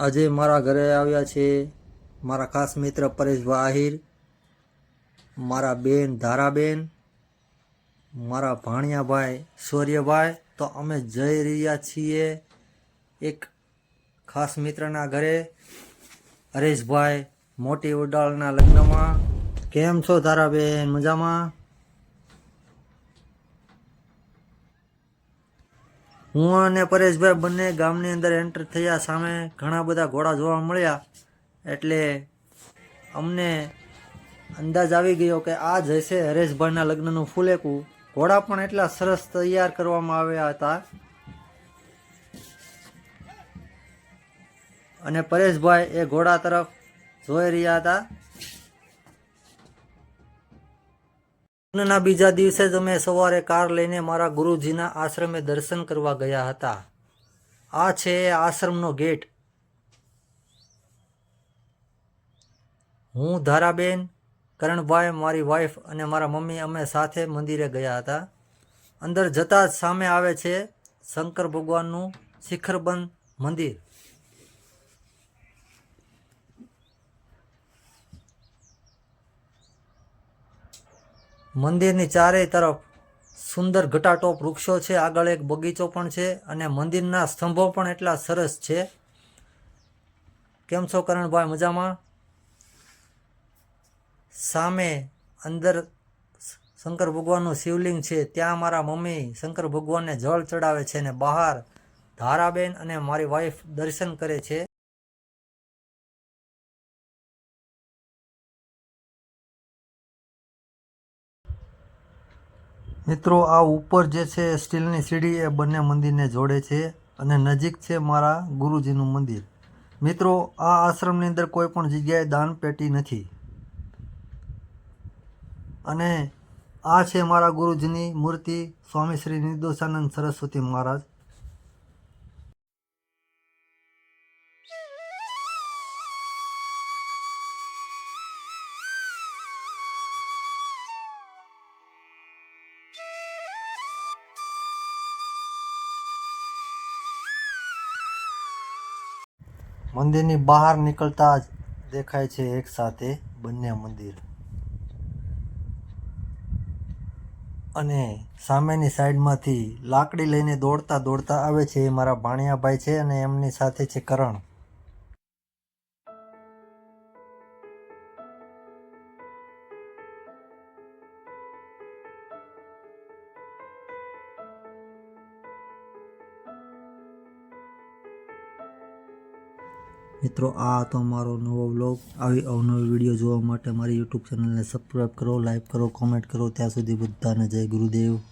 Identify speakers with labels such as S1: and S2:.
S1: આજે મારા ઘરે આવ્યા છે. મારા ખાસ મિત્ર પરેશ આહિર મારા બેન ધારાબેન, મારા ભાણિયાભાઈ સૂર્યભાઈ. તો અમે જઈ રહ્યા છીએ એક ખાસ મિત્રના ઘરે. હરેશભાઈ મોટી ઉડાળના લગ્નમાં. કેમ છો ધારાબેન? મજામાં? હું અને પરેશભાઈ બંને ગામની અંદર એન્ટર થયા, સામે ઘણા બધા ઘોડા જોવા મળ્યા. એટલે અમને અંદાજ આવી ગયો કે આ જ હશે હરેશભાઈના લગ્નનું ફૂલેકું. ઘોડા પણ એટલા સરસ તૈયાર કરવામાં આવ્યા હતા. અને પરેશભાઈ એ ઘોડા તરફ જોઈ રહ્યા હતા. લગ્નના બીજા દિવસે જ અમે સવારે કાર લઈને મારા ગુરુજીના આશ્રમે દર્શન કરવા ગયા હતા. આ છે આશ્રમનો ગેટ. હું, ધારાબેન, કરણભાઈ, મારી વાઈફ અને મારા મમ્મી અમે સાથે મંદિરે ગયા હતા. અંદર જતાં જ સામે આવે છે શંકર ભગવાનનું શિખરબંધ મંદિર. મંદિરની ચારેય તરફ સુંદર ઘટાટોપ વૃક્ષો છે, આગળ એક બગીચો પણ છે અને મંદિરના સ્તંભો પણ એટલા સરસ છે. કેમ છો કરણભાઈ? મજામાં? સામે અંદર શંકર ભગવાનનું શિવલિંગ છે, ત્યાં મારા મમ્મી શંકર ભગવાનને જળ ચડાવે છે અને બહાર ધારાબેન અને મારી વાઈફ દર્શન કરે છે. મિત્રો, આ ઉપર જે છે, સ્ટીલની સીડી, એ બંને મંદિરને જોડે છે અને નજીક છે મારા ગુરુજીનું મંદિર. મિત્રો, આ આશ્રમની અંદર કોઈ પણ જગ્યાએ દાન પેટી નથી. અને આ છે મારા ગુરુજીની મૂર્તિ, સ્વામી શ્રી નિર્દોષાનંદ સરસ્વતી મહારાજ. મંદિરની બહાર નીકળતા જ દેખાય છે એક સાથે બંને મંદિર. અને સામેની સાઈડમાંથી લાકડી લઈને દોડતા દોડતા આવે છે એ મારા ભાણિયાભાઈ છે અને એમની સાથે છે કરણ. મિત્રો, આ હતો મારો નવો વ્લોગ આવી અવનવી વીડિયો જોવા માટે મારી યુટ્યુબ ચેનલને સબસ્ક્રાઈબ કરો લાઈક કરો કોમેન્ટ કરો. ત્યાં સુધી બધાને જય ગુરુદેવ.